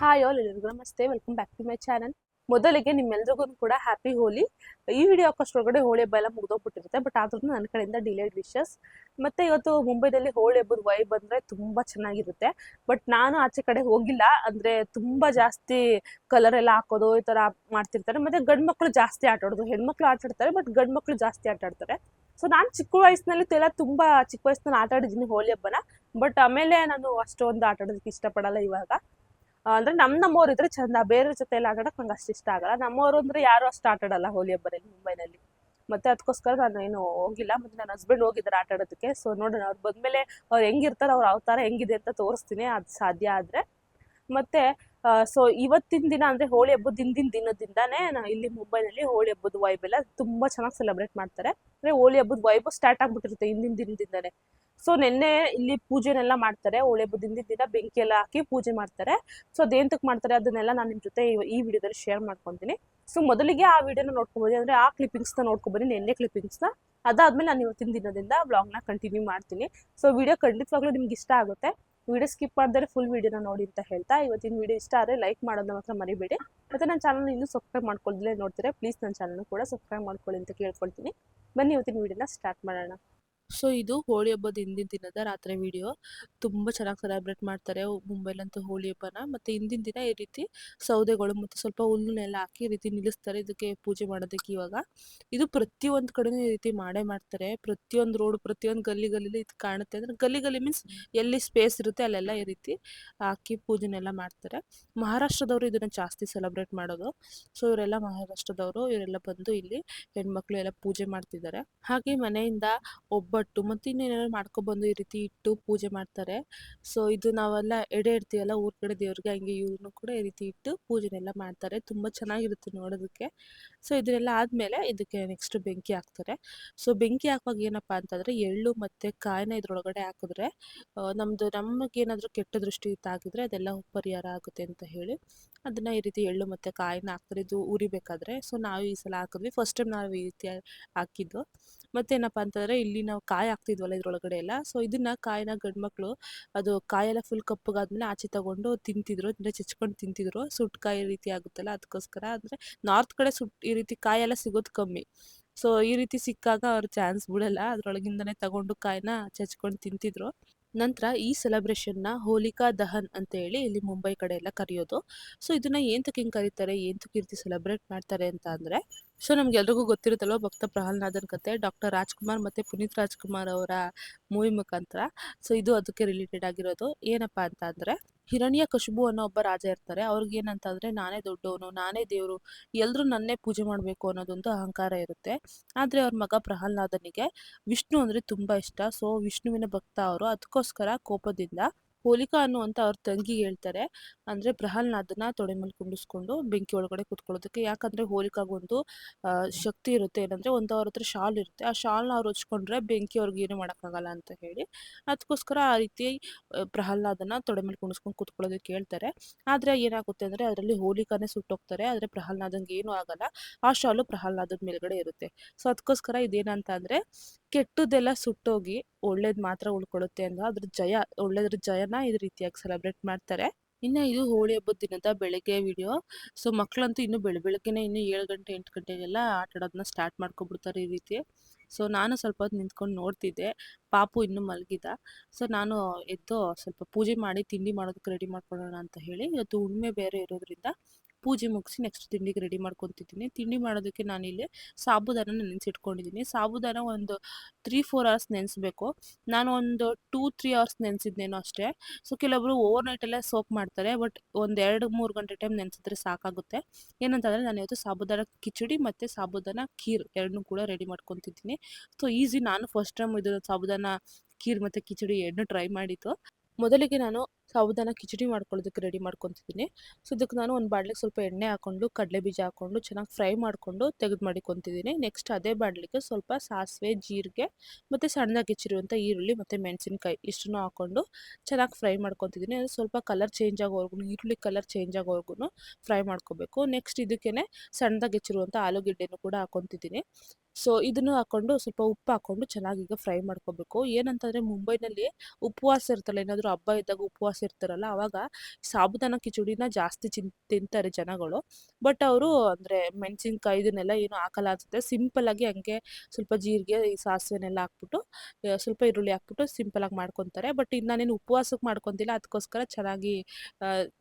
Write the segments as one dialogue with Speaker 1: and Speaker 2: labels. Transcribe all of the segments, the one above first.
Speaker 1: Hi all ಎಲ್ಲರಿಗೂ ನಮಸ್ತೆ. Welcome back to my channel ಮೊದಲಿಗೆ ನಿಮ್ಮೆಲ್ಲರಿಗೂ ಕೂಡ ಹ್ಯಾಪಿ ಹೋಲಿ ಈ ವಿಡಿಯೋ ಹಾಕೋಷ್ಟೊಳಗಡೆ ಹೋಳಿ ಹಬ್ಬ ಎಲ್ಲ ಮುಗ್ದೋಗ್ಬಿಟ್ಟಿರುತ್ತೆ ಬಟ್ ಆದ್ರೂ ನನ್ನ ಕಡೆಯಿಂದ ಡಿಲೇಡ್ ವಿಶಸ್ ಮತ್ತೆ ಇವತ್ತು ಮುಂಬೈದಲ್ಲಿ ಹೋಳಿ ಹಬ್ಬದ ವೈ ಬಂದ್ರೆ ತುಂಬಾ ಚೆನ್ನಾಗಿರುತ್ತೆ ಬಟ್ ನಾನು ಆಚೆ ಕಡೆ ಹೋಗಿಲ್ಲ. ಅಂದ್ರೆ ತುಂಬಾ ಜಾಸ್ತಿ ಕಲರ್ ಎಲ್ಲ ಹಾಕೋದು ಈ ತರ ಮಾಡ್ತಿರ್ತಾರೆ. ಮತ್ತೆ ಗಂಡ್ ಮಕ್ಳು ಜಾಸ್ತಿ ಆಟ ಆಡೋದು, ಹೆಣ್ಮಕ್ಳು ಆಟಾಡ್ತಾರೆ ಬಟ್ ಗಂಡ್ ಮಕ್ಳು ಜಾಸ್ತಿ ಆಟ ಆಡ್ತಾರೆ. ಸೊ ನಾನು ಚಿಕ್ಕ ವಯಸ್ಸಿನಲ್ಲಿ ಎಲ್ಲ ತುಂಬಾ ಚಿಕ್ಕ ವಯಸ್ಸಿನಲ್ಲಿ ಆಟ ಆಡಿದ್ದೀನಿ ಹೋಳಿ ಹಬ್ಬನ ಬಟ್ ಆಮೇಲೆ ನಾನು ಅಷ್ಟೊಂದು ಆಟ ಆಡೋದಕ್ಕೆ ಇಷ್ಟಪಡಲ್ಲ ಇವಾಗ. ಅಂದ್ರೆ ನಮ್ ನಮ್ಮವ್ರು ಇದ್ರೆ ಚಂದ ಬೇರೆ ಜೊತೆ ಎಲ್ಲ ಆಟಾಡಕ್ ನಂಗೆ ಅಷ್ಟು ಇಷ್ಟ ಆಗಲ್ಲ. ನಮ್ಮವ್ರು ಅಂದ್ರೆ ಯಾರು ಅಷ್ಟು ಆಟ ಆಡಲ್ಲ ಹೋಲಿ ಹಬ್ಬದಲ್ಲಿ ಮುಂಬೈನಲ್ಲಿ. ಮತ್ತೆ ಅದಕ್ಕೋಸ್ಕರ ನಾನು ಏನು ಹೋಗಿಲ್ಲ. ಮತ್ತೆ ನನ್ನ ಹಸ್ಬೆಂಡ್ ಹೋಗಿದ್ದಾರೆ ಆಟ ಆಡೋದಕ್ಕೆ ಸೊ ನೋಡೋಣ, ಅವ್ರು ಬಂದ್ಮೇಲೆ ಅವ್ರು ಹೆಂಗಿರ್ತಾರೆ, ಅವ್ರ ಅವತಾರ ಹೆಂಗಿದೆ ಅಂತ ತೋರಿಸ್ತೀನಿ. ಅದು ಸಾಧ್ಯ ಆದ್ರೆ. ಮತ್ತೆ ಸೊ ಇವತ್ತಿನ ದಿನ ಅಂದ್ರೆ ಹೋಳಿ ಹಬ್ಬದ ಹಿಂದಿನ ದಿನದಿಂದಾನೇ ನಾ, ಇಲ್ಲಿ ಮುಂಬೈನಲ್ಲಿ ಹೋಳಿ ಹಬ್ಬದ ವೈಬ್ ಎಲ್ಲ ತುಂಬಾ ಚೆನ್ನಾಗಿ ಸೆಲೆಬ್ರೇಟ್ ಮಾಡ್ತಾರೆ. ಅಂದ್ರೆ ಹೋಳಿ ಹಬ್ಬದ ವೈಬ್ ಸ್ಟಾರ್ಟ್ ಆಗ್ಬಿಟ್ಟಿರುತ್ತೆ ಹಿಂದಿನ ದಿನದಿಂದಾನೇ. ಸೊ ನಿನ್ನೆ ಇಲ್ಲಿ ಪೂಜೆನೆಲ್ಲ ಮಾಡ್ತಾರೆ, ಹೋಳಿ ಹಬ್ಬದ ಹಿಂದಿನ ದಿನ ಬೆಂಕಿ ಎಲ್ಲ ಹಾಕಿ ಪೂಜೆ ಮಾಡ್ತಾರೆ. ಸೊ ಅದೇಂತಕ್ಕೆ ಮಾಡ್ತಾರೆ ಅದನ್ನೆಲ್ಲ ನಾನು ನಿಮ್ಮ ಜೊತೆ ಈ ವಿಡಿಯೋದಲ್ಲಿ ಶೇರ್ ಮಾಡ್ಕೊತೀನಿ. ಸೊ ಮೊದಲಿಗೆ ಆ ವಿಡಿಯೋನ ನೋಡ್ಕೊಬೋದು ಅಂದ್ರೆ ಆ ಕ್ಲಿಪ್ಪಿಂಗ್ಸ್ನ ನೋಡ್ಕೊಬನ್ನಿ ನಿನ್ನೆ ಕ್ಲಿಪ್ಪಿಂಗ್ಸ್ನ ಅದಾದ್ಮೇಲೆ ನಾನು ಇವತ್ತಿನ ದಿನದಿಂದ ವ್ಲಾಗ್ನ ಕಂಟಿನ್ಯೂ ಮಾಡ್ತೀನಿ. ಸೊ ವಿಡಿಯೋ ಖಂಡಿತವಾಗ್ಲೂ ನಿಮ್ಗೆ ಇಷ್ಟ ಆಗುತ್ತೆ. ವಿಡಿಯೋ ಸ್ಕಿಪ್ ಮಾಡಿದ್ರೆ ಫುಲ್ ವಿಡಿಯೋನ ನೋಡಿ ಅಂತ ಹೇಳ್ತಾ, ಇವತ್ತಿನ ವಿಡಿಯೋ ಇಷ್ಟ ಆದರೆ ಲೈಕ್ ಮಾಡೋದನ್ನ ಮಾತ್ರ ಮರಿಬೇಡಿ. ಮತ್ತೆ ನನ್ನ ಚಾನಲ್ ಇನ್ನೂ ಸಬ್ಸ್ಕ್ರೈಬ್ ಮಾಡ್ಕೊಳ್ದಲೇ ನೋಡ್ತೀರಾ ಪ್ಲೀಸ್ ನನ್ನ ಚಾನಲ್ ಕೂಡ ಸಬ್ಸ್ಕ್ರೈಬ್ ಮಾಡ್ಕೊಳ್ಳಿ ಅಂತ ಕೇಳ್ಕೊಳ್ತೀನಿ. ಬನ್ನಿ ಇವತ್ತಿನ ವಿಡಿಯೋನ ಸ್ಟಾರ್ಟ್ ಮಾಡೋಣ. ಸೊ ಇದು ಹೋಳಿ ಹಬ್ಬದ ಹಿಂದಿನ ದಿನದ ರಾತ್ರಿ ವಿಡಿಯೋ. ತುಂಬ ಚೆನ್ನಾಗಿ ಸೆಲೆಬ್ರೇಟ್ ಮಾಡ್ತಾರೆ ಮುಂಬೈಲಂತೂ ಹೋಳಿ ಹಬ್ಬನ. ಮತ್ತೆ ಹಿಂದಿನ ದಿನ ಈ ರೀತಿ ಸೌದೆಗಳು ಮತ್ತೆ ಸ್ವಲ್ಪ ಹುಲ್ಲುನೆಲ್ಲ ಹಾಕಿ ಈ ರೀತಿ ನಿಲ್ಲಿಸ್ತಾರೆ ಇದಕ್ಕೆ ಪೂಜೆ ಮಾಡೋದಕ್ಕೆ ಇವಾಗ. ಇದು ಪ್ರತಿಯೊಂದು ಕಡೆನೂ ಈ ರೀತಿ ಮಾಡೇ ಮಾಡ್ತಾರೆ. ಪ್ರತಿಯೊಂದು ರೋಡ್ ಪ್ರತಿಯೊಂದು ಗಲ್ಲಿ ಗಲ್ಲಿಲಿ ಇದು ಕಾಣುತ್ತೆ. ಅಂದ್ರೆ ಗಲ್ಲಿ ಗಲ್ಲಿ ಮೀನ್ಸ್ ಎಲ್ಲಿ ಸ್ಪೇಸ್ ಇರುತ್ತೆ ಅಲ್ಲೆಲ್ಲ ಈ ರೀತಿ ಹಾಕಿ ಪೂಜೆನೆಲ್ಲ ಮಾಡ್ತಾರೆ. ಮಹಾರಾಷ್ಟ್ರದವರು ಇದನ್ನ ಜಾಸ್ತಿ ಸೆಲೆಬ್ರೇಟ್ ಮಾಡೋದು. ಸೊ ಇವರೆಲ್ಲ ಮಹಾರಾಷ್ಟ್ರದವರು ಇವರೆಲ್ಲ ಬಂದು ಇಲ್ಲಿ ಹೆಣ್ಮಕ್ಳು ಎಲ್ಲ ಪೂಜೆ ಮಾಡ್ತಿದ್ದಾರೆ. ಹಾಗೆ ಮನೆಯಿಂದ ಒಬ್ಬಟ್ಟು ಮತ್ತು ಇನ್ನೇನೇನೋ ಮಾಡ್ಕೊಬಂದು ಈ ರೀತಿ ಇಟ್ಟು ಪೂಜೆ ಮಾಡ್ತಾರೆ. ಸೊ ಇದು ನಾವೆಲ್ಲ ಎಡೆ ಇಡ್ತೀವಲ್ಲ ಊರ ಕಡೆ ದೇವ್ರಿಗೆ, ಹಂಗೆ ಇವ್ರನ್ನೂ ಕೂಡ ಈ ರೀತಿ ಇಟ್ಟು ಪೂಜೆನೆಲ್ಲ ಮಾಡ್ತಾರೆ. ತುಂಬ ಚೆನ್ನಾಗಿರುತ್ತೆ ನೋಡೋದಕ್ಕೆ. ಸೊ ಇದನ್ನೆಲ್ಲ ಆದಮೇಲೆ ಇದಕ್ಕೆ ನೆಕ್ಸ್ಟ್ ಬೆಂಕಿ ಹಾಕ್ತಾರೆ. ಸೊ ಬೆಂಕಿ ಹಾಕುವಾಗ ಏನಪ್ಪ ಅಂತಂದರೆ ಎಳ್ಳು ಮತ್ತು ಕಾಯಿನ ಇದರೊಳಗಡೆ ಹಾಕಿದ್ರೆ ನಮ್ಮದು ನಮಗೇನಾದರೂ ಕೆಟ್ಟ ದೃಷ್ಟಿ ಇತ್ತಾಗಿದ್ರೆ ಅದೆಲ್ಲ ಪರಿಹಾರ ಆಗುತ್ತೆ ಅಂತ ಹೇಳಿ. ಅದನ್ನ ಈ ರೀತಿ ಎಳ್ಳು ಮತ್ತೆ ಕಾಯಿನ ಹಾಕ್ತಾರೆ, ಇದು ಉರಿಬೇಕಾದ್ರೆ ಸೊ ನಾವು ಈ ಸಲ ಹಾಕಿದ್ವಿ. ಫಸ್ಟ್ ಟೈಮ್ ನಾವು ಈ ರೀತಿ ಹಾಕಿದ್ದು. ಮತ್ತೇನಪ್ಪ ಅಂತಂದ್ರೆ, ಇಲ್ಲಿ ನಾವು ಕಾಯಿ ಹಾಕ್ತಿದ್ವಲ್ಲ ಇದ್ರೊಳಗಡೆ ಎಲ್ಲ. ಸೊ ಇದನ್ನ ಕಾಯಿನ ಗಂಡು ಮಕ್ಕಳು ಅದು ಕಾಯೆಲ್ಲ ಫುಲ್ ಕಪ್ಪಗಾದ್ಮೇಲೆ ಆಚೆ ತಗೊಂಡು ತಿಂತಿದ್ರು. ಅಂದ್ರೆ ಚಚ್ಕೊಂಡು ತಿಂತಿದ್ರು. ಸುಟ್ ಕಾಯಿ ರೀತಿ ಆಗುತ್ತಲ್ಲ, ಅದಕ್ಕೋಸ್ಕರ. ಅಂದ್ರೆ ನಾರ್ತ್ ಕಡೆ ಸುಟ್ ಈ ರೀತಿ ಕಾಯೆಲ್ಲ ಸಿಗೋದು ಕಮ್ಮಿ. ಸೊ ಈ ರೀತಿ ಸಿಕ್ಕಾಗ ಅವ್ರು ಚಾನ್ಸ್ ಬಿಡಲ್ಲ. ಅದ್ರೊಳಗಿಂದನೇ ತಗೊಂಡು ಕಾಯಿನ ಚಚ್ಕೊಂಡು ತಿಂತಿದ್ರು. ನಂತರ ಈ ಸೆಲೆಬ್ರೇಷನ್ನ ಹೋಲಿಕಾ ದಹನ್ ಅಂತ ಹೇಳಿ ಇಲ್ಲಿ ಮುಂಬೈ ಕಡೆ ಎಲ್ಲ ಕರೆಯೋದು. ಸೊ ಇದನ್ನ ಏಂತಕ್ಕೆ ಹಿಂಗೆ ಕರೀತಾರೆ ಏಂತಕ್ಕೆ ಈ ರೀತಿ ಸೆಲೆಬ್ರೇಟ್ ಮಾಡ್ತಾರೆ ಅಂತ ಅಂದ್ರೆ ಸೊ ನಮ್ಗೆಲ್ರಿಗೂ ಗೊತ್ತಿರುತ್ತಲ್ವ ಭಕ್ತ ಪ್ರಹ್ಲಾದನ್ ಕತೆ ಡಾಕ್ಟರ್ ರಾಜ್ಕುಮಾರ್ ಮತ್ತೆ ಪುನೀತ್ ರಾಜ್ಕುಮಾರ್ ಅವರ ಮೂವಿ ಮುಖಾಂತರ. ಸೊ ಇದು ಅದಕ್ಕೆ ರಿಲೇಟೆಡ್ ಆಗಿರೋದು. ಏನಪ್ಪಾ ಅಂತ ಅಂದ್ರೆ ಹಿರಣ್ಯ ಕಶುಬು ಅನ್ನೋ ಒಬ್ಬ ರಾಜ ಇರ್ತಾರೆ. ಅವ್ರಿಗೆ ಏನಂತಂದ್ರೆ, ನಾನೇ ದೊಡ್ಡವನು, ನಾನೇ ದೇವರು ಎಲ್ಲರೂ ನನ್ನೇ ಪೂಜೆ ಮಾಡಬೇಕು ಅನ್ನೋದೊಂದು ಅಹಂಕಾರ ಇರುತ್ತೆ. ಆದ್ರೆ ಅವ್ರ ಮಗ ಪ್ರಹ್ಲಾದನಿಗೆ ವಿಷ್ಣು ಅಂದ್ರೆ ತುಂಬಾ ಇಷ್ಟ. ಸೊ, ವಿಷ್ಣುವಿನ ಭಕ್ತ ಅವರು. ಅದಕ್ಕೋಸ್ಕರ ಕೋಪದಿಂದ ಹೋಲಿಕಾ ಅನ್ನುವಂತ ಅವ್ರ ತಂಗಿ ಹೇಳ್ತಾರೆ. ಅಂದ್ರೆ ಪ್ರಹ್ಲಾದನ ತೊಡೆ ಮೇಲೆ ಕುಂಡಿಸ್ಕೊಂಡು ಬೆಂಕಿ ಒಳಗಡೆ ಕುತ್ಕೊಳ್ಳೋದಕ್ಕೆ. ಯಾಕಂದ್ರೆ ಹೋಲಿಕಾಗೊಂದು ಶಕ್ತಿ ಇರುತ್ತೆ. ಏನಂದ್ರೆ ಒಂದು ಅವ್ರ ಹತ್ರ ಶಾಲ್ ಇರುತ್ತೆ. ಆ ಶಾಲ್ನ ಅವ್ರು ಹಚ್ಕೊಂಡ್ರೆ ಬೆಂಕಿ ಅವ್ರಿಗೆ ಏನು ಮಾಡೋಕ್ಕಾಗಲ್ಲ ಅಂತ ಹೇಳಿ ಅದಕ್ಕೋಸ್ಕರ ಆ ರೀತಿ ಪ್ರಹ್ಲಾದನ ತೊಡೆ ಮೇಲೆ ಕುಂಡಿಸ್ಕೊಂಡು ಕುತ್ಕೊಳ್ಳೋದಕ್ಕೆ ಹೇಳ್ತಾರೆ ಆದ್ರೆ ಏನಾಗುತ್ತೆ ಅಂದ್ರೆ ಅದರಲ್ಲಿ ಹೋಲಿಕಾನೇ ಸುಟ್ಟೋಗ್ತಾರೆ. ಆದ್ರೆ ಪ್ರಹ್ಲಾದನ್ಗೆ ಏನೂ ಆಗಲ್ಲ. ಆ ಶಾಲು ಪ್ರಹ್ಲಾದದ ಮೇಲ್ಗಡೆ ಇರುತ್ತೆ. ಸೊ ಅದಕ್ಕೋಸ್ಕರ ಇದೇನಂತ ಅಂದ್ರೆ ಕೆಟ್ಟದೆಲ್ಲ ಸುಟ್ಟೋಗಿ ಒಳ್ಳೇದ್ ಮಾತ್ರ ಉಳ್ಕೊಳ್ಳುತ್ತೆ ಅಂತ ಅದ್ರ ಜಯ, ಒಳ್ಳೇದ್ರ ಜಯನ ಇದ್ ರೀತಿಯಾಗಿ ಸೆಲೆಬ್ರೇಟ್ ಮಾಡ್ತಾರೆ. ಇನ್ನ ಇದು ಹೋಳಿ ಹಬ್ಬದ ದಿನದ ಬೆಳಗ್ಗೆ ವಿಡಿಯೋ ಸೊ ಮಕ್ಕಳಂತೂ ಇನ್ನು ಬೆಳ, ಬೆಳಗ್ಗೆನೆ ಇನ್ನು ಏಳು ಗಂಟೆ, ಎಂಟು ಗಂಟೆಗೆಲ್ಲ ಆಟ ಆಡೋದನ್ನ ಸ್ಟಾರ್ಟ್ ಮಾಡ್ಕೊಬಿಡ್ತಾರೆ ಈ ರೀತಿ. ಸೊ ನಾನು ಸ್ವಲ್ಪ ಹೊತ್ತು ನಿಂತ್ಕೊಂಡು ನೋಡ್ತಿದ್ದೆ. ಪಾಪು ಇನ್ನೂ ಮಲಗಿದ. ಸೊ ನಾನು ಎದ್ದು ಸ್ವಲ್ಪ ಪೂಜೆ ಮಾಡಿ ತಿಂಡಿ ಮಾಡೋದಕ್ಕೆ ರೆಡಿ ಮಾಡ್ಕೊಳ್ಳೋಣ ಅಂತ ಹೇಳಿ ಇವತ್ತು ಉಣ್ಮೆ ಬೇರೆ ಇರೋದ್ರಿಂದ ಪೂಜೆ ಮುಗಿಸಿ ನೆಕ್ಸ್ಟ್ ತಿಂಡಿಗೆ ರೆಡಿ ಮಾಡ್ಕೊತಿದ್ದೀನಿ. ತಿಂಡಿ ಮಾಡೋದಕ್ಕೆ ನಾನಿಲ್ಲಿ ಸಾಬುದಾನ ನೆನೆಸಿಟ್ಕೊಂಡಿದ್ದೀನಿ. ಸಾಬುದಾನ ಒಂದು ತ್ರೀ ಫೋರ್ ಅವರ್ಸ್ ನೆನೆಸ್ಬೇಕು. ನಾನು ಒಂದು ಟೂ ತ್ರೀ ಅವರ್ಸ್ ನೆನೆಸಿದ್ನೇನೋ ಅಷ್ಟೇ. ಸೊ ಕೆಲವೊಬ್ಬರು ಓವರ್ ನೈಟ್ ಎಲ್ಲ ಸೋಪ್ ಮಾಡ್ತಾರೆ ಬಟ್ ಒಂದು ಎರಡು, ಮೂರು ಗಂಟೆ ಟೈಮ್ ನೆನೆಸಿದ್ರೆ ಸಾಕಾಗುತ್ತೆ. ಏನಂತಂದ್ರೆ ನಾನು ಇವತ್ತು ಸಾಬುದಾನ ಕಿಚಡಿ ಮತ್ತು ಸಾಬುದಾನ ಖೀರ್ ಎರಡನ್ನೂ ಕೂಡ ರೆಡಿ ಮಾಡ್ಕೊತಿದ್ದೀನಿ. ಸೊ ಈಸಿ ನಾನು ಫಸ್ಟ್ ಟೈಮ್ ಇದು ಸಾಬುದಾನ ಖೀರ್ ಮತ್ತು ಕಿಚಡಿ ಎರಡನ್ನೂ ಟ್ರೈ ಮಾಡಿತ್ತು ಮೊದಲಿಗೆ ನಾನು ಸಾಬುದಾನ ಕಿಚಡಿ ಮಾಡ್ಕೊಳ್ಳೋದಕ್ಕೆ ರೆಡಿ ಮಾಡ್ಕೊತಿದ್ದೀನಿ. ಸೊ, ಇದಕ್ಕೆ ನಾನು ಒಂದು ಬಾಡ್ಲಿಗೆ ಸ್ವಲ್ಪ ಎಣ್ಣೆ ಹಾಕೊಂಡು, ಕಡಲೆ ಬೀಜ ಹಾಕೊಂಡು ಚೆನ್ನಾಗಿ ಫ್ರೈ ಮಾಡಿಕೊಂಡು ತೆಗೆದು ಮಾಡಿಕೊತಿದ್ದೀನಿ. ನೆಕ್ಸ್ಟ್ ಅದೇ ಬಾಡ್ಲಿಗೆ ಸ್ವಲ್ಪ ಸಾಸಿವೆ, ಜೀರಿಗೆ ಮತ್ತು ಸಣ್ಣದಾಗಿ ಹೆಚ್ಚಿರುವಂಥ ಈರುಳ್ಳಿ ಮತ್ತು ಮೆಣಸಿನ್ಕಾಯಿ ಇಷ್ಟನ್ನು ಹಾಕೊಂಡು ಚೆನ್ನಾಗಿ ಫ್ರೈ ಮಾಡ್ಕೊತಿದ್ದೀನಿ. ಅದು ಸ್ವಲ್ಪ ಕಲರ್ ಚೇಂಜ್ ಆಗೋವರೆಗೂ ಈರುಳ್ಳಿ ಕಲರ್ ಚೇಂಜ್ ಆಗೋವರೆಗೂ ಫ್ರೈ ಮಾಡ್ಕೋಬೇಕು. ನೆಕ್ಸ್ಟ್ ಇದಕ್ಕೇ ಸಣ್ಣದಾಗಿ ಹೆಚ್ಚಿರುವಂಥ ಆಲೂಗೆಡ್ಡೆನೂ ಕೂಡ ಹಾಕೊತಿದ್ದೀನಿ. ಸೊ, ಇದನ್ನು ಹಾಕೊಂಡು ಸ್ವಲ್ಪ ಉಪ್ಪು ಹಾಕೊಂಡು ಚೆನ್ನಾಗಿ ಈಗ ಫ್ರೈ ಮಾಡ್ಕೋಬೇಕು. ಏನಂತಂದರೆ, ಮುಂಬೈನಲ್ಲಿ ಉಪವಾಸ ಇರ್ತಲ್ಲ ಏನಾದರೂ ಹಬ್ಬ ಇದ್ದಾಗ ಉಪವಾಸ ಇರ್ತಾರಲ್ಲ, ಅವಾಗ ಸಾಬುದಾನ ಕಿಚುಡಿನ ಜಾಸ್ತಿ ಚಿನ್, ತಿಂತಾರೆ ಜನಗಳು. ಬಟ್ ಅವರು ಅಂದರೆ ಮೆಣಸಿನ್ಕಾಯಿ ಇದನ್ನೆಲ್ಲ ಏನು ಹಾಕಲ್ಲ ಸಿಂಪಲ್ ಆಗಿ ಹಂಗೆ ಸ್ವಲ್ಪ ಜೀರಿಗೆ, ಈ ಸಾಸಿವೆನೆಲ್ಲ ಹಾಕ್ಬಿಟ್ಟು ಸ್ವಲ್ಪ ಈರುಳ್ಳಿ ಹಾಕ್ಬಿಟ್ಟು ಸಿಂಪಲ್ ಆಗಿ ಮಾಡ್ಕೊತಾರೆ. ಬಟ್ ಇದು ನಾನೇನು ಉಪವಾಸಕ್ಕೆ ಮಾಡ್ಕೊತಿಲ್ಲ. ಅದಕ್ಕೋಸ್ಕರ ಚೆನ್ನಾಗಿ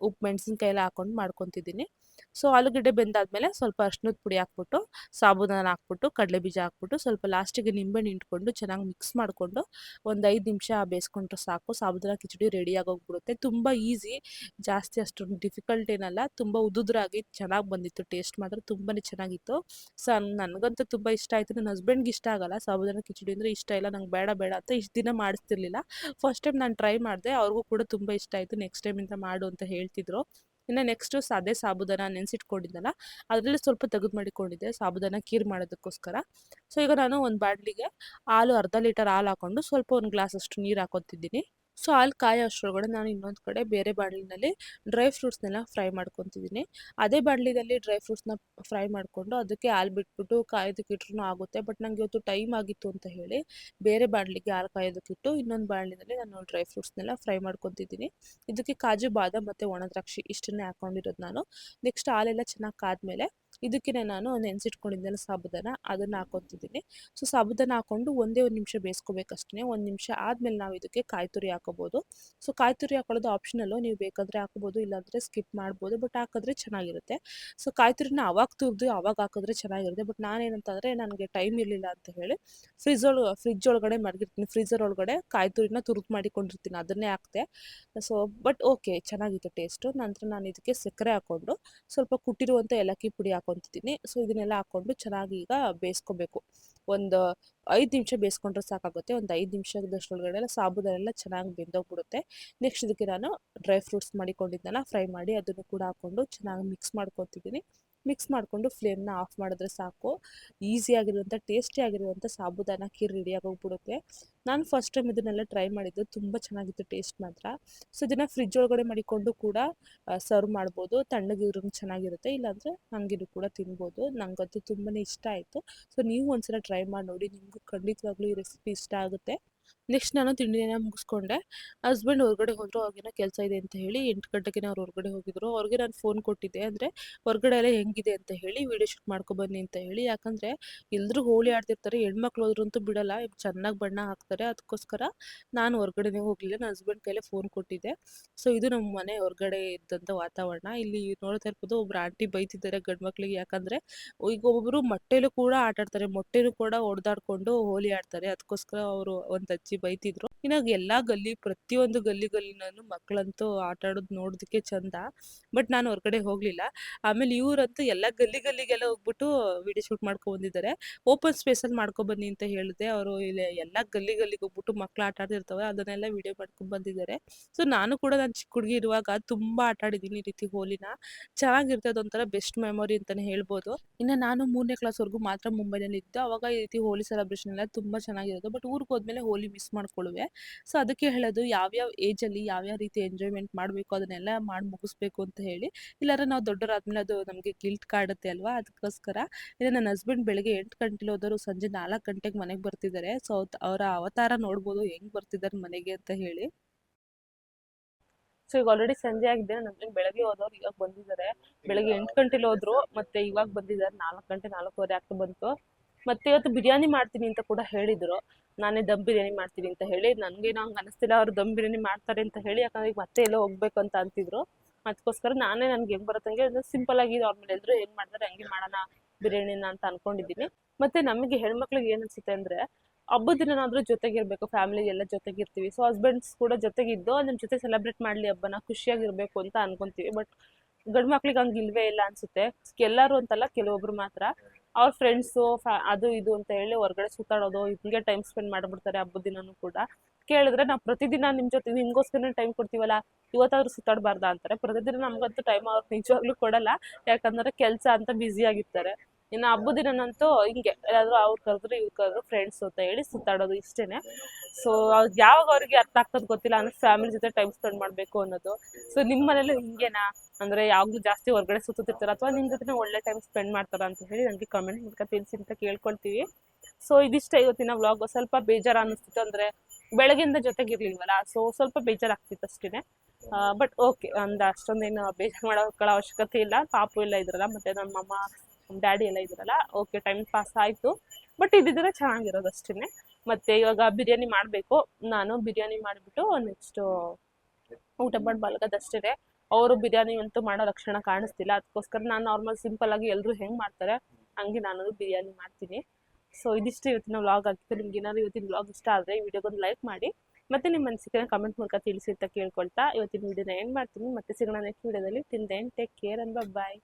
Speaker 1: ಉಪ್ಪು ಮೆಣಸಿನ್ಕಾಯಿ ಎಲ್ಲ ಹಾಕೊಂಡು ಮಾಡ್ಕೊತಿದ್ದೀನಿ. ಸೊ, ಆಲೂಗಡ್ಡೆ ಬೆಂದಾದ್ಮೇಲೆ ಸ್ವಲ್ಪ ಅರ್ಶಿನದ ಪುಡಿ ಹಾಕ್ಬಿಟ್ಟು ಸಾಬೂದಾನ ಹಾಕ್ಬಿಟ್ಟು, ಕಡಲೆ ಬೀಜ ಹಾಕ್ಬಿಟ್ಟು, ಸ್ವಲ್ಪ ಲಾಸ್ಟಿಗೆ ನಿಂಬೆಹಣ್ಣು ಹಿಂಡ್ಕೊಂಡು ಚೆನ್ನಾಗಿ ಮಿಕ್ಸ್ ಮಾಡಿಕೊಂಡು ಒಂದು ಐದು ನಿಮಿಷ ಬೇಯಿಸ್ಕೊಂಡ್ರೆ ಸಾಕು. ಸಾಬೂದಾನ ಕಿಚಡಿ ರೆಡಿ ಆಗೋಗ್ಬಿಡುತ್ತೆ. ತುಂಬ ಈಸಿ ಜಾಸ್ತಿ ಅಷ್ಟೊಂದು ಡಿಫಿಕಲ್ಟ್ ಏನಲ್ಲ, ತುಂಬ ಉದುದ್ರಾಗಿ ಚೆನ್ನಾಗಿ ಬಂದಿತ್ತು. ಟೇಸ್ಟ್ ಮಾತ್ರ ತುಂಬಾ ಚೆನ್ನಾಗಿತ್ತು. ಸೊ ನನಗಂತೂ ತುಂಬ ಇಷ್ಟ ಆಯಿತು. ನನ್ನ ಹಸ್ಬೆಂಡ್ಗೆ ಇಷ್ಟ ಆಗಲ್ಲ. ಸಾಬೂದಾನ ಕಿಚಡಿ ಅಂದರೆ ಇಷ್ಟ ಇಲ್ಲ. ನಂಗೆ ಬೇಡ ಬೇಡ ಅಂತ ಇಷ್ಟು ದಿನ ಮಾಡಿಸ್ತಿರ್ಲಿಲ್ಲ. ಫಸ್ಟ್ ಟೈಮ್ ನಾನು ಟ್ರೈ ಮಾಡಿದೆ. ಅವ್ರಿಗೂ ಕೂಡ ತುಂಬ ಇಷ್ಟ ಆಯಿತು. ನೆಕ್ಸ್ಟ್ ಟೈಮಿಂದ ಮಾಡು ಅಂತ ಹೇಳ್ತಿದ್ರು. ಇನ್ನು ನೆಕ್ಸ್ಟು ಅದೇ ಸಾಬುದಾನ ನೆನೆಸಿಟ್ಕೊಂಡಿದ್ದಲ್ಲ, ಅದರಲ್ಲಿ ಸ್ವಲ್ಪ ತೆಗೆದು ಮಾಡಿಕೊಂಡಿದ್ದೆ, ಸಾಬುದಾನ ಕೀರ್ ಮಾಡೋದಕ್ಕೋಸ್ಕರ. ಸೊ ಈಗ ನಾನು ಒಂದು ಬಾಟ್ಲಿಗೆ ಹಾಲು ಅರ್ಧ ಲೀಟರ್ ಹಾಲು ಹಾಕೊಂಡು ಸ್ವಲ್ಪ ಒಂದು ಗ್ಲಾಸ್ ಅಷ್ಟು ನೀರು ಹಾಕೊತಿದ್ದೀನಿ. ಸೊ, ಹಾಲು ಕಾಯೋ ಅಷ್ಟರೊಳಗಡೆ ನಾನು ಇನ್ನೊಂದು ಕಡೆ ಬೇರೆ ಬಾಣಲಿನಲ್ಲಿ ಡ್ರೈ ಫ್ರೂಟ್ಸ್ನೆಲ್ಲ ಫ್ರೈ ಮಾಡ್ಕೊತಿದ್ದೀನಿ. ಅದೇ ಬಾಣಲಿನಲ್ಲಿ ಡ್ರೈ ಫ್ರೂಟ್ಸ್ನ ಫ್ರೈ ಮಾಡಿಕೊಂಡು ಅದಕ್ಕೆ ಹಾಲು ಬಿಟ್ಬಿಟ್ಟು ಕಾಯೋದಕ್ಕೆ ಇಟ್ರೂ ಆಗುತ್ತೆ. ಬಟ್ ನಂಗೆ ಇವತ್ತು ಟೈಮ್ ಆಗಿತ್ತು ಅಂತ ಹೇಳಿ ಬೇರೆ ಬಾಣಲಿಗೆ ಹಾಲು ಕಾಯೋದಕ್ಕಿಟ್ಟು ಇನ್ನೊಂದು ಬಾಣಲಿನಲ್ಲಿ ನಾನು ಡ್ರೈ ಫ್ರೂಟ್ಸ್ನೆಲ್ಲ ಫ್ರೈ ಮಾಡ್ಕೊತಿದ್ದೀನಿ. ಇದಕ್ಕೆ ಕಾಜು, ಬಾದಾಮ್ ಮತ್ತು ಒಣ ದ್ರಾಕ್ಷಿ ಇಷ್ಟನ್ನೇ ಹಾಕೊಂಡಿರೋದು ನಾನು. ನೆಕ್ಸ್ಟ್ ಹಾಲೆಲ್ಲ ಚೆನ್ನಾಗಿ ಕಾದ್ಮೇಲೆ ಇದಕ್ಕೆ ನಾನು ನೆನೆಸಿಟ್ಕೊಂಡಿದ್ದೆಲ್ಲ ಸಾಬುದಾನ, ಅದನ್ನು ಹಾಕೊತಿದ್ದೀನಿ. ಸೊ, ಸಾಬುದಾನ ಹಾಕೊಂಡು ಒಂದೇ ಒಂದು ನಿಮಿಷ ಬೇಯಿಸ್ಕೋಬೇಕಷ್ಟೇ. ಒಂದು ನಿಮಿಷ ಆದಮೇಲೆ ನಾವು ಇದಕ್ಕೆ ಕಾಯಿ ತುರಿ ಹಾಕೋಬೋದು. ಸೊ ಕಾಯಿ ತುರಿ ಹಾಕೊಳ್ಳೋದು ಆಪ್ಷನಲ್ಲು ನೀವು ಬೇಕಾದರೆ ಹಾಕೋಬೋದು, ಇಲ್ಲಾಂದರೆ ಸ್ಕಿಪ್ ಮಾಡ್ಬೋದು ಬಟ್ ಹಾಕಿದ್ರೆ ಚೆನ್ನಾಗಿರುತ್ತೆ. ಸೊ ಕಾಯಿ ತುರಿನ ಅವಾಗ ತುರಿದು ಅವಾಗ ಹಾಕಿದ್ರೆ ಚೆನ್ನಾಗಿರುತ್ತೆ. ಬಟ್ ನಾನೇನಂತಂದರೆ, ನನಗೆ ಟೈಮ್ ಇರಲಿಲ್ಲ ಅಂತ ಹೇಳಿ ಫ್ರಿಜ್ ಒಳ ಫ್ರಿಜ್ ಒಳಗಡೆ ಮಡಗಿರ್ತೀನಿ. ಫ್ರೀಜರ್ ಒಳಗಡೆ ಕಾಯಿ ತುರಿನ ಮಾಡಿಕೊಂಡಿರ್ತೀನಿ. ಅದನ್ನೇ ಹಾಕ್ತೆ ಸೊ ಬಟ್ ಓಕೆ ಚೆನ್ನಾಗಿತ್ತು ಟೇಸ್ಟು ನಂತರ ನಾನು ಇದಕ್ಕೆ ಸಕ್ಕರೆ ಹಾಕ್ಕೊಂಡು, ಸ್ವಲ್ಪ ಕುಟ್ಟಿರುವಂಥ ಏಲಕ್ಕಿ ಪುಡಿ ಹಾಕೊತಿದ್ದೀನಿ. ಸೊ ಇದನ್ನೆಲ್ಲ ಹಾಕ್ಕೊಂಡು ಚೆನ್ನಾಗಿ ಈಗ ಬೇಯಿಸ್ಕೋಬೇಕು. ಒಂದು ಐದು ನಿಮಿಷ ಬೇಯಿಸ್ಕೊಂಡ್ರೆ ಸಾಕಾಗುತ್ತೆ. ಒಂದು ಐದು ನಿಮಿಷದಷ್ಟೊಳಗಡೆ ಎಲ್ಲ ಸಾಬುದಾನೆಲ್ಲ ಚೆನ್ನಾಗಿ ಬೆಂದೋಗ್ಬಿಡುತ್ತೆ. ನೆಕ್ಸ್ಟ್ ಇದಕ್ಕೆ ನಾನು ಡ್ರೈ ಫ್ರೂಟ್ಸ್ ಮಾಡಿಕೊಂಡಿದ್ದೆಲ್ಲ ಫ್ರೈ ಮಾಡಿ ಅದನ್ನು ಕೂಡ ಹಾಕ್ಕೊಂಡು ಚೆನ್ನಾಗಿ ಮಿಕ್ಸ್ ಮಾಡ್ಕೊತಿದ್ದೀನಿ. ಮಿಕ್ಸ್ ಮಾಡಿಕೊಂಡು ಫ್ಲೇಮ್ನ ಆಫ್ ಮಾಡಿದ್ರೆ ಸಾಕು. ಈಸಿಯಾಗಿರುವಂಥ ಟೇಸ್ಟಿಯಾಗಿರುವಂಥ ಸಾಬುದಾನ ರೆಡಿ ಆಗೋಗ್ಬಿಡುತ್ತೆ. ನಾನು ಫಸ್ಟ್ ಟೈಮ್ ಇದನ್ನೆಲ್ಲ ಟ್ರೈ ಮಾಡಿದ್ದು, ತುಂಬ ಚೆನ್ನಾಗಿತ್ತು ಟೇಸ್ಟ್ ಮಾತ್ರ. ಸೊ ಇದನ್ನು ಫ್ರಿಜ್ ಒಳಗಡೆ ಮಾಡಿಕೊಂಡು ಕೂಡ ಸರ್ವ್ ಮಾಡ್ಬೋದು. ತಣ್ಣಗಿದ್ರು ಚೆನ್ನಾಗಿರುತ್ತೆ. ಇಲ್ಲಾಂದರೆ ಹಂಗಿರು ಕೂಡ ತಿನ್ಬೋದು. ನನಗಂತೂ ತುಂಬಾ ಇಷ್ಟ ಆಯಿತು. ಸೊ ನೀವು ಒಂದ್ಸಲ ಟ್ರೈ ಮಾಡಿ ನೋಡಿ. ನಿಮಗೂ ಖಂಡಿತವಾಗ್ಲೂ ಈ ರೆಸಿಪಿ ಇಷ್ಟ ಆಗುತ್ತೆ. ನೆಕ್ಸ್ಟ್ ನಾನು ತಿಂಡಿನ ಮುಗಿಸ್ಕೊಂಡೆ. ಹಸ್ಬೆಂಡ್ ಹೊರಗಡೆ ಹೋದರು ಅವಾಗೇನೋ ಕೆಲಸ ಇದೆ ಅಂತ ಹೇಳಿ ಎಂಟು ಗಂಟೆಗೆ ಅವ್ರು ಹೊರಗಡೆ ಹೋಗಿದ್ರು. ಅವ್ರಿಗೆ ನಾನು ಫೋನ್ ಕೊಟ್ಟಿದ್ದೆ. ಅಂದರೆ ಹೊರಗಡೆ ಎಲ್ಲ ಹೆಂಗಿದೆ ಅಂತ ಹೇಳಿ ವೀಡಿಯೋ ಶೂಟ್ ಮಾಡ್ಕೊಬನ್ನಿ ಅಂತ ಹೇಳಿ. ಯಾಕಂದರೆ ಎಲ್ಲರೂ ಹೋಳಿ ಆಡ್ತಿರ್ತಾರೆ. ಹೆಣ್ಮಕ್ಳು ಹೋದ್ರಂತೂ ಬಿಡಲ್ಲ. ಚೆನ್ನಾಗಿ ಬಣ್ಣ ಹಾಕ್ತಾರೆ. ಅದಕ್ಕೋಸ್ಕರ ನಾನು ಹೊರಗಡೆನೇ ಹೋಗಲಿಲ್ಲ. ನನ್ನ ಹಸ್ಬೆಂಡ್ ಕೈಲೇ ಫೋನ್ ಕೊಟ್ಟಿದ್ದೆ. ಸೊ ಇದು ನಮ್ಮ ಮನೆ ಹೊರಗಡೆ ಇದ್ದಂಥ ವಾತಾವರಣ. ಇಲ್ಲಿ ನೋಡ್ತಾ ಇರ್ಬೋದು ಒಬ್ರು ಆಂಟಿ ಬೈತಿದ್ದಾರೆ ಗಂಡು ಮಕ್ಳಿಗೆ. ಯಾಕಂದರೆ ಈಗ ಒಬ್ಬೊಬ್ಬರು ಮೊಟ್ಟೆಲೂ ಕೂಡ ಆಟಾಡ್ತಾರೆ. ಮೊಟ್ಟೆನೂ ಕೂಡ ಹೊಡೆದಾಡ್ಕೊಂಡು ಹೋಳಿ ಆಡ್ತಾರೆ. ಅದಕ್ಕೋಸ್ಕರ ಅವರು ಒಂದು ಅಜ್ಜಿ ಬೈತಿದ್ರು. ಇನ್ನು ಎಲ್ಲಾ ಗಲ್ಲಿ, ಪ್ರತಿಯೊಂದು ಗಲ್ಲಿ ಗಲ್ಲಿನಲ್ಲೂ ಮಕ್ಕಳಂತೂ ಆಟ ಆಡೋದು ನೋಡೋದಕ್ಕೆ ಚಂದ. ಬಟ್ ನಾನು ಹೊರಗಡೆ ಹೋಗಲಿಲ್ಲ. ಆಮೇಲೆ ಇವರಂತೂ ಎಲ್ಲ ಗಲ್ಲಿ ಗಲ್ಲಿಗೆಲ್ಲ ಹೋಗ್ಬಿಟ್ಟು ವಿಡಿಯೋ ಶೂಟ್ ಮಾಡ್ಕೊ ಬಂದಿದ್ದಾರೆ. ಓಪನ್ ಸ್ಪೇಸಲ್ಲಿ ಮಾಡ್ಕೊಬನ್ನಿ ಅಂತ ಹೇಳಿದೆ. ಅವರು ಇಲ್ಲಿ ಎಲ್ಲ ಗಲ್ಲಿ ಗಲ್ಲಿಗೆ ಹೋಗ್ಬಿಟ್ಟು ಮಕ್ಳು ಆಟ ಆಡ್ತಿರ್ತವೆ. ಅದನ್ನೆಲ್ಲ ವಿಡಿಯೋ ಮಾಡ್ಕೊಂಡು ಬಂದಿದ್ದಾರೆ. ಸೊ ನಾನು ಕೂಡ ನಾನು ಚಿಕ್ಕ ಹುಡುಗಿ ಇರುವಾಗ ತುಂಬಾ ಆಟ ಆಡಿದ್ದೀನಿ ಈ ರೀತಿ ಹೋಲಿನ. ಚೆನ್ನಾಗಿರ್ತದೆ ಅದೊಂಥರ ಬೆಸ್ಟ್ ಮೆಮೊರಿ ಅಂತಾನೆ ಹೇಳ್ಬೋದು. ಇನ್ನು ನಾನು ಮೂರನೇ ಕ್ಲಾಸ್ವರೆಗೂ ಮಾತ್ರ ಮುಂಬೈನಲ್ಲಿ ಇದ್ದು ಅವಾಗ ಈ ರೀತಿ ಹೋಲಿ ಸೆಲೆಬ್ರೇಷನ್ ಎಲ್ಲ ತುಂಬಾ ಚೆನ್ನಾಗಿರೋದು. ಬಟ್ ಊರಿಗೆ ಹೋದ್ಮೇಲೆ ಹೋಲಿ ಮಿಸ್ ಮಾಡ್ಕೊಳ್ಳುವೆ ಸೊ ಅದಕ್ಕೆ ಹೇಳೋದು ಯಾವ್ಯಾವ ಏಜಲ್ಲಿ ಯಾವ್ಯಾವ ರೀತಿ ಎಂಜಾಯ್ಮೆಂಟ್ ಮಾಡಬೇಕು ಅದನ್ನೆಲ್ಲ ಮಾಡಿ ಮುಗಿಸ್ಬೇಕು ಅಂತ ಹೇಳಿ ಇಲ್ಲಾಂದ್ರೆ ನಾವು ದೊಡ್ಡವರಾದ್ಮೇಲೆ ಅದು ನಮಗೆ ಗಿಲ್ಟ್ ಕಾಡುತ್ತೆ ಅಲ್ವಾ? ಅದಕ್ಕೋಸ್ಕರ ಇನ್ನು ನನ್ನ ಹಸ್ಬೆಂಡ್ ಬೆಳಗ್ಗೆ ಎಂಟು ಗಂಟೆಲಿ ಹೋದವರು ಸಂಜೆ ನಾಲ್ಕು ಗಂಟೆಗೆ ಮನೆಗೆ ಬರ್ತಿದ್ದಾರೆ. ಸೊ ಅವರ ಅವತಾರ ನೋಡ್ಬೋದು ಹೆಂಗೆ ಬರ್ತಿದ್ದಾರೆ ಮನೆಗೆ ಅಂತ ಹೇಳಿ. ಸೊ ಈಗ ಆಲ್ರೆಡಿ ಸಂಜೆ ಆಗಿದೆ. ನನ್ನ ಹಸ್ಬೆಂಡ್ ಬೆಳಗ್ಗೆ ಹೋದವ್ರು ಇವಾಗ ಬಂದಿದ್ದಾರೆ. ಬೆಳಗ್ಗೆ ಎಂಟು ಗಂಟೆಲಿ ಹೋದ್ರು ಮತ್ತೆ ಇವಾಗ ಬಂದಿದ್ದಾರೆ. ನಾಲ್ಕು ಗಂಟೆ ನಾಲ್ಕೂವರೆ ಆಗ್ತಾ ಬಂತು. ಮತ್ತೆ ಇವತ್ತು ಬಿರಿಯಾನಿ ಮಾಡ್ತೀನಿ ಅಂತ ಕೂಡ ಹೇಳಿದ್ರು. ನಾನೇ ದಮ್ ಬಿರಿಯಾನಿ ಮಾಡ್ತೀನಿ ಅಂತ ಹೇಳಿ. ನನಗೇನೋ ಹಂಗೆ ಅನಿಸ್ತಿಲ್ಲ. ಅವ್ರು ದಮ್ ಬಿರಿಯಾನಿ ಮಾಡ್ತಾರೆ ಅಂತ ಹೇಳಿ. ಯಾಕಂದ್ರೆ ಈಗ ಮತ್ತೆ ಎಲ್ಲೋ ಹೋಗ್ಬೇಕು ಅಂತ ಅಂತಿದ್ರು. ಅದಕ್ಕೋಸ್ಕರ ನಾನೇ ನನ್ಗೆ ಹೆಂಗ್ ಬರುತ್ತೆ ಸಿಂಪಲ್ ಆಗಿ ನಾರ್ಮಲ್ ಎಲ್ರು ಏನ್ ಮಾಡ್ತಾರೆ ಹಂಗೆ ಮಾಡೋಣ ಬಿರಿಯಾನಿನ ಅಂತ ಅನ್ಕೊಂಡಿದ್ದೀನಿ. ಮತ್ತೆ ನಮಗೆ ಹೆಣ್ಮಕ್ಳಿಗೆ ಏನ್ ಅನ್ಸುತ್ತೆ ಅಂದ್ರೆ ಹಬ್ಬದ ಜೊತೆಗೆ ಇರ್ಬೇಕು. ಫ್ಯಾಮಿಲಿ ಎಲ್ಲ ಜೊತೆಗಿರ್ತೀವಿ ಸೊ ಹಸ್ಬೆಂಡ್ಸ್ ಕೂಡ ಜೊತೆಗಿದ್ದು ನಮ್ಮ ಜೊತೆ ಸೆಲೆಬ್ರೇಟ್ ಮಾಡ್ಲಿ ಹಬ್ಬನ. ಖುಷಿಯಾಗಿರ್ಬೇಕು ಅಂತ ಅನ್ಕೊಂತೀವಿ. ಬಟ್ ಗಂಡು ಮಕ್ಳಿಗೆ ಹಂಗೆ ಇಲ್ವೇ ಇಲ್ಲ ಅನ್ಸುತ್ತೆ. ಎಲ್ಲರೂ ಅಂತಲ್ಲ ಕೆಲವೊಬ್ರು ಮಾತ್ರ. ಅವ್ರ ಫ್ರೆಂಡ್ಸು ಅದು ಇದು ಅಂತ ಹೇಳಿ ಹೊರಗಡೆ ಸುತ್ತಾಡೋದು ಹಿಂಗೆ ಟೈಮ್ ಸ್ಪೆಂಡ್ ಮಾಡಿಬಿಡ್ತಾರೆ ಹಬ್ಬದ ದಿನನೂ ಕೂಡ. ಕೇಳಿದ್ರೆ ನಾವು ಪ್ರತಿದಿನ ನಿಮ್ಮ ಜೊತೆ ನಿಮ್ಗೋಸ್ಕರ ಟೈಮ್ ಕೊಡ್ತೀವಲ್ಲ, ಇವತ್ತಾದ್ರೂ ಸುತ್ತಾಡಬಾರ್ದಾ ಅಂತಾರೆ. ಪ್ರತಿದಿನ ನಮ್ಗಂತೂ ಟೈಮ್ ಅವ್ರು ನಿಜವಾಗ್ಲೂ ಕೊಡಲ್ಲ. ಯಾಕಂದ್ರೆ ಕೆಲಸ ಅಂತ ಬ್ಯುಸಿ ಆಗಿರ್ತಾರೆ. ಇನ್ನು ಹಬ್ಬದ ದಿನನಂತೂ ಹಿಂಗೆ ಎಲ್ಲಾದರೂ ಅವ್ರು ಕರೆದ್ರು ಇವ್ರು ಕರೆದ್ರು ಫ್ರೆಂಡ್ಸ್ ಅಂತ ಹೇಳಿ ಸುತ್ತಾಡೋದು ಇಷ್ಟೇನೆ. ಸೊ ಯಾವಾಗ ಅವ್ರಿಗೆ ಅರ್ಥ ಆಗ್ತದ ಗೊತ್ತಿಲ್ಲ, ಅಂದ್ರೆ ಫ್ಯಾಮಿಲಿ ಜೊತೆ ಟೈಮ್ ಸ್ಪೆಂಡ್ ಮಾಡಬೇಕು ಅನ್ನೋದು. ಸೊ ನಿಮ್ಮ ಮನೇಲಿ ಹಿಂಗೇನಾ? ಅಂದ್ರೆ ಯಾವಾಗಲೂ ಜಾಸ್ತಿ ಹೊರಗಡೆ ಸುತ್ತಿರ್ತಾರೆ ಅಥವಾ ನಿಮ್ಮ ಜೊತೆ ಒಳ್ಳೆ ಟೈಮ್ ಸ್ಪೆಂಡ್ ಮಾಡ್ತಾರ ಅಂತ ಹೇಳಿ ನನಗೆ ಕಮೆಂಟ್ ಮೂಲಕ ತಿಳಿಸಿ ಅಂತ ಕೇಳ್ಕೊಳ್ತೀವಿ. ಸೊ ಇದಿಷ್ಟ ಇವತ್ತಿನ ವ್ಲಾಗ್ ಸ್ವಲ್ಪ ಬೇಜಾರು ಅನ್ನಿಸ್ತಿತ್ತು, ಅಂದ್ರೆ ಬೆಳಗ್ಗೆಯಿಂದ ಜೊತೆಗಿರ್ಲಿಲ್ವಲ್ಲ? ಸೊ ಸ್ವಲ್ಪ ಬೇಜಾರಾಗ್ತಿತ್ತು ಅಷ್ಟೇ ಬಟ್ ಓಕೆ ಒಂದು ಅಷ್ಟೊಂದೇನು ಬೇಜಾರು ಮಾಡೋಕ್ಕಳ ಅವಶ್ಯಕತೆ ಇಲ್ಲ. ಪಾಪು ಇಲ್ಲ ಇದ್ರಲ್ಲ, ಮತ್ತೆ ನನ್ನ ಮಮ್ಮ ಡ್ಯಾಡಿ ಎಲ್ಲ ಇದ್ರಲ್ಲ ಓಕೆ ಟೈಮ್ ಪಾಸ್ ಆಯಿತು. ಬಟ್ ಇದಿದ್ರೆ ಚೆನ್ನಾಗಿರೋದು ಅಷ್ಟೇ ಮತ್ತೆ ಇವಾಗ ಬಿರಿಯಾನಿ ಮಾಡಬೇಕು. ನಾನು ಬಿರಿಯಾನಿ ಮಾಡಿಬಿಟ್ಟು ನೆಕ್ಸ್ಟು ಊಟ ಮಾಡಿ ಮಲಗೋದಷ್ಟೇ ಅವರು ಬಿರಿಯಾನಿ ಅಂತೂ ಮಾಡೋ ಲಕ್ಷಣ ಕಾಣಿಸ್ತಿಲ್ಲ. ಅದಕ್ಕೋಸ್ಕರ ನಾನು ನಾರ್ಮಲ್ ಸಿಂಪಲ್ ಆಗಿ ಎಲ್ಲರೂ ಹೆಂಗೆ ಮಾಡ್ತಾರೆ, ಹಂಗೆ ನಾನು ಬಿರಿಯಾನಿ ಮಾಡ್ತೀನಿ. ಸೊ ಇದಿಷ್ಟು ಇವತ್ತಿನ ವ್ಲಾಗ್ ಆಗಿತ್ತು. ನಿಮ್ಗೆ ಏನಾದ್ರು ಇವತ್ತಿನ ವ್ಲಾಗ್ ಇಷ್ಟ ಆದ್ರೆ ಈ ವಿಡಿಯೋಗೊಂದು ಲೈಕ್ ಮಾಡಿ. ಮತ್ತೆ ನಿಮ್ಮ ಅನಿಸಿಕೆನ ಕಮೆಂಟ್ ಮೂಲಕ ತಿಳಿಸಿ ಅಂತ ಕೇಳ್ಕೊಳ್ತಾ ಇವತ್ತಿನ ವಿಡಿಯೋನ ಏನ್ ಮಾಡ್ತೀನಿ. ಮತ್ತೆ ಸಿಗೋಣ ನೆಕ್ಸ್ಟ್ ವಿಡಿಯೋದಲ್ಲಿ ತಿಂದೆ ಟೇಕ್ ಕೇರ್ ಅಂಡ್ ಬಾಯ್